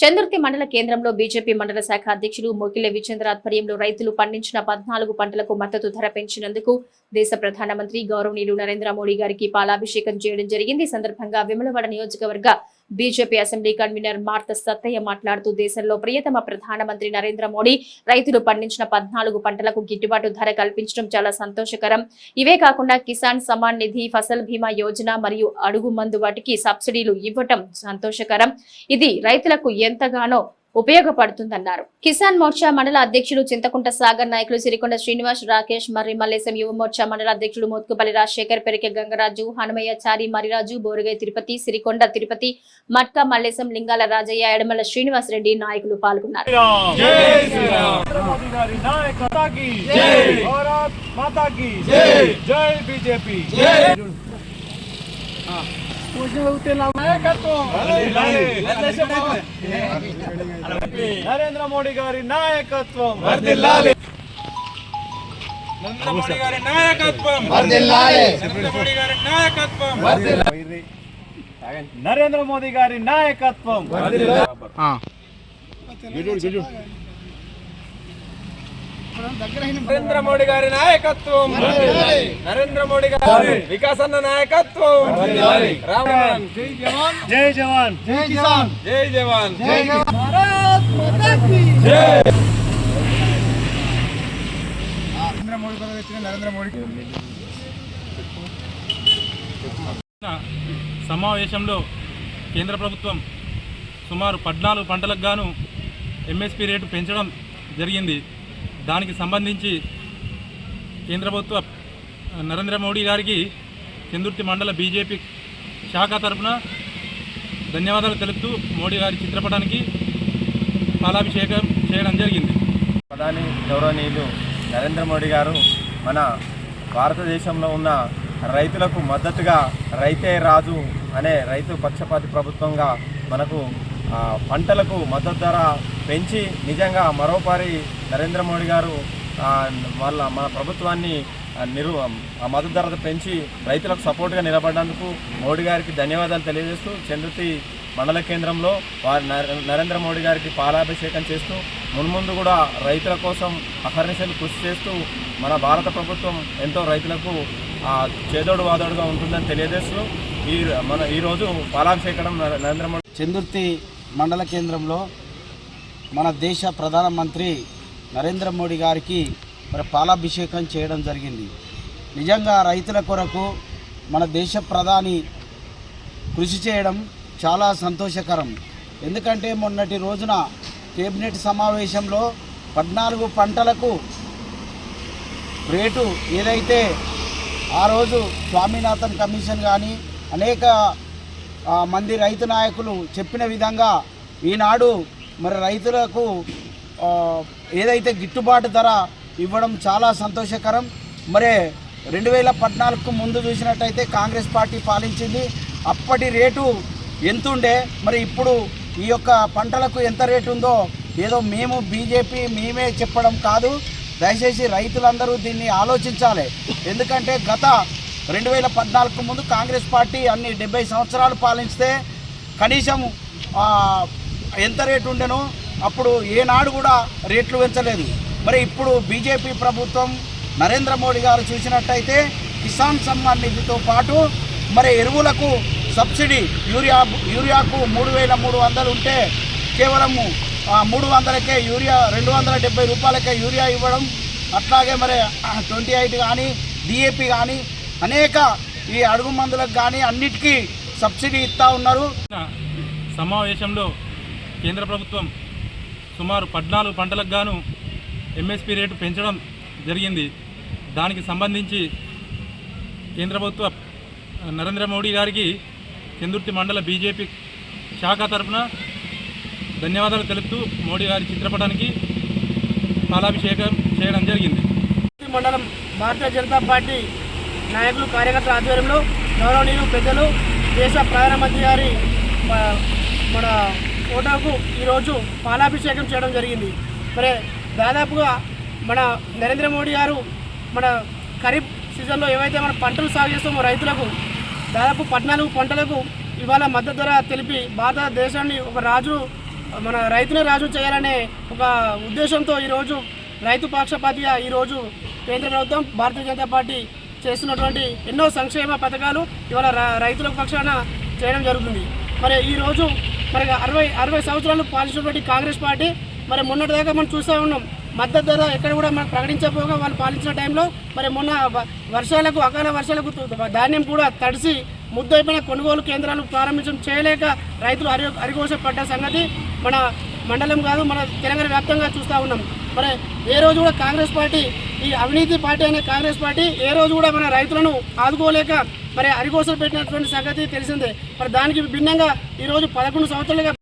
చందుర్తి మండల కేంద్రంలో బీజేపీ మండల శాఖ అధ్యక్షులు మొకిలె విచేంద్ర ఆధ్వర్యంలో రైతులు పండించిన పద్నాలుగు పంటలకు మద్దతు ధర పెంచినందుకు దేశ ప్రధానమంత్రి గౌరవనీయులు నరేంద్ర మోడీ గారికి పాలాభిషేకం చేయడం జరిగింది. ఈ సందర్భంగా విమలవాడ నియోజకవర్గ BJP assembly convener Martha Sattaiah మాట్లాడుతూ దేశంలో ప్రియతమ ప్రధానమంత్రి నరేంద్ర మోడీ రైతులు పండించిన పద్నాలుగు పంటలకు గిట్టుబాటు ధర కల్పించడం చాలా సంతోషకరం. ఇవే కాకుండా కిసాన్ సమాన్ నిధి ఫసల్ బీమా యోజన మరియు అడుగు మందు వాటికి సబ్సిడీలు ఇవ్వటం సంతోషకరం. ఇది రైతులకు ఎంతగానో ఉపయోగపడుతుందన్నారు కిసాన్ మోర్చా మండల అధ్యక్షులు చింతకుంట సాగర్ నాయకులు సిరికొండ శ్రీనివాస్ రాకేష్ మర్రి మల్లేశం యువ మోర్చా మండల అధ్యక్షుడు మోత్కుపల్లి రాజశేఖర్ పెరికె గంగరాజు హనుమయ్య చారి మరిరాజు బోరుగై తిరుపతి సిరికొండ తిరుపతి మట్కా మల్లేశం లింగాల రాజయ్య ఎడమల శ్రీనివాస్ రెడ్డి నాయకులు పాల్గొన్నారు జై నరేంద్ర మోడీ గారి నాయకత్వం. వర్ధిల్లాలి నరేంద్ర మోడీ గారి నాయకత్వం. వర్ధిల్లాలి నరేంద్ర మోడీ గారి నాయకత్వం నరేంద్ర మోదీ గారి నాయకత్వం నరేంద్ర మోడీ గారి నాయకత్వం. నరేంద్ర మోడీ గారి వికాసన్న నాయకత్వం. రామ్ జై జవాన్. జై జవాన్. జై కిసాన్ జై జవాన్. సమావేశంలో కేంద్ర ప్రభుత్వం సుమారు పద్నాలుగు పంటలకు గాను ఎంఎస్పి రేటు పెంచడం జరిగింది. దానికి సంబంధించి కేంద్ర ప్రభుత్వ నరేంద్ర మోడీ గారికి చందుర్తి మండల బీజేపీ శాఖ తరఫున ధన్యవాదాలు తెలుపుతూ మోడీ గారి చిత్రపటానికి పాలాభిషేకం చేయడం జరిగింది. ప్రధాని గౌరవనీయులు నరేంద్ర మోడీ గారు మన భారతదేశంలో ఉన్న రైతులకు మద్దతుగా రైతే రాజు అనే రైతు పక్షపాతి ప్రభుత్వంగా మనకు పంటలకు మద్దతు ధర పెంచి నిజంగా మరోపారి నరేంద్ర మోడీ గారు వాళ్ళ మన ప్రభుత్వాన్ని నిరు ఆ మద్దతు ధర పెంచి రైతులకు సపోర్ట్గా నిలబడినందుకు మోడీ గారికి ధన్యవాదాలు తెలియజేస్తూ చంద్రుతి మండల కేంద్రంలో వారి నరేంద్ర మోడీ గారికి పాలాభిషేకం చేస్తూ మున్ముందు కూడా రైతుల కోసం అహర్నిశలు కృషి చేస్తూ మన భారత ప్రభుత్వం ఎంతో రైతులకు చేదోడు వాదోడుగా ఉంటుందని తెలియజేస్తూ ఈ మన ఈరోజు పాలాభిషేకం నరేంద్ర మోడీ చంద్రుతి మండల కేంద్రంలో మన దేశ ప్రధానమంత్రి నరేంద్ర మోడీ గారికి మరి పాలాభిషేకం చేయడం జరిగింది. నిజంగా రైతుల కొరకు మన దేశ ప్రధాని కృషి చేయడం చాలా సంతోషకరం. ఎందుకంటే మొన్నటి రోజున కేబినెట్ సమావేశంలో పద్నాలుగు పంటలకు రేటు ఏదైతే ఆ రోజు స్వామినాథన్ కమిషన్ కానీ అనేక మంది రైతు నాయకులు చెప్పిన విధంగా ఈనాడు మరి రైతులకు ఏదైతే గిట్టుబాటు ధర ఇవ్వడం చాలా సంతోషకరం. మరి రెండు వేల పద్నాలుగుకు ముందు చూసినట్టయితే కాంగ్రెస్ పార్టీ పాలించింది. అప్పటి రేటు ఎంతుండే? మరి ఇప్పుడు ఈ యొక్క పంటలకు ఎంత రేటు ఉందో ఏదో మేము బీజేపీ మేమే చెప్పడం కాదు. దయచేసి రైతులందరూ దీన్ని ఆలోచించాలి. ఎందుకంటే గత రెండు వేల పద్నాలుగుకు ముందు కాంగ్రెస్ పార్టీ అన్ని డెబ్బై సంవత్సరాలు పాలిస్తే కనీసం ఎంత రేటు ఉండెనో అప్పుడు ఏనాడు కూడా రేట్లు పెంచలేదు. మరి ఇప్పుడు బీజేపీ ప్రభుత్వం నరేంద్ర మోడీ గారు చూసినట్టయితే కిసాన్ సమ్మాన్ నిధితో పాటు మరి ఎరువులకు సబ్సిడీ యూరియా యూరియాకు మూడు వేల మూడు వందలు ఉంటే కేవలము మూడు వందలకే యూరియా రెండు వందల డెబ్బై రూపాయలకే యూరియా ఇవ్వడం అట్లాగే మరి ట్వంటీ ఎయిట్ కానీ డిఏపి కానీ అనేక ఈ అడుగు మందులకు కానీ అన్నిటికీ సబ్సిడీ ఇస్తూ ఉన్నారు. సమావేశంలో కేంద్ర ప్రభుత్వం సుమారు పద్నాలుగు పంటలకు గాను ఎంఎస్పి రేటు పెంచడం జరిగింది. దానికి సంబంధించి కేంద్ర ప్రభుత్వ నరేంద్ర మోడీ గారికి చందుర్తి మండల బీజేపీ శాఖ తరపున ధన్యవాదాలు తెలుపుతూ మోడీ గారి చిత్రపటానికి పాలాభిషేకం చేయడం జరిగింది. మండలం భారతీయ జనతా పార్టీ నాయకులు కార్యకర్తల ఆధ్వర్యంలో గౌరవనీయులు పెద్దలు దేశ ప్రధానమంత్రి గారి మన ఫోటోకు ఈరోజు పాలాభిషేకం చేయడం జరిగింది. మరి దాదాపుగా మన నరేంద్ర మోడీ గారు మన ఖరీఫ్ సీజన్లో ఏవైతే మన పంటలు సాగు చేస్తామో రైతులకు దాదాపు పద్నాలుగు పంటలకు ఇవాళ మద్దతు ధర తెలిపి భారతదేశాన్ని ఒక రాజు మన రైతునే రాజు చేయాలనే ఒక ఉద్దేశంతో ఈరోజు రైతు పక్షపాతిగా ఈరోజు కేంద్ర ప్రభుత్వం భారతీయ జనతా పార్టీ చేస్తున్నటువంటి ఎన్నో సంక్షేమ పథకాలు ఇవాళ రైతుల పక్షాన చేయడం జరుగుతుంది. మరి ఈరోజు మరి అరవై అరవై సంవత్సరాలు పాలించినటువంటి కాంగ్రెస్ పార్టీ మరి మొన్నటిదాకా మనం చూస్తూ ఉన్నాం. మద్దతు ధర ఎక్కడ కూడా మనం ప్రకటించకపోగా వాళ్ళు పాలించిన టైంలో మరి మొన్న వర్షాలకు అకాల వర్షాలకు ధాన్యం కూడా తడిసి ముద్దైపోయిన కొనుగోలు కేంద్రాలు ప్రారంభించడం చేయలేక రైతులు అరి అరిగోసపడ్డ సంగతి మన మండలం కాదు మన తెలంగాణ వ్యాప్తంగా చూస్తూ ఉన్నాం. మరి ఏ రోజు కూడా కాంగ్రెస్ పార్టీ ఈ అవినీతి పార్టీ అనే కాంగ్రెస్ పార్టీ ఏ రోజు కూడా మన రైతులను ఆదుకోలేక మరి అరిగోసలు పెట్టినటువంటి సంగతి తెలిసిందే. మరి దానికి భిన్నంగా ఈరోజు పదకొండు సంవత్సరాలుగా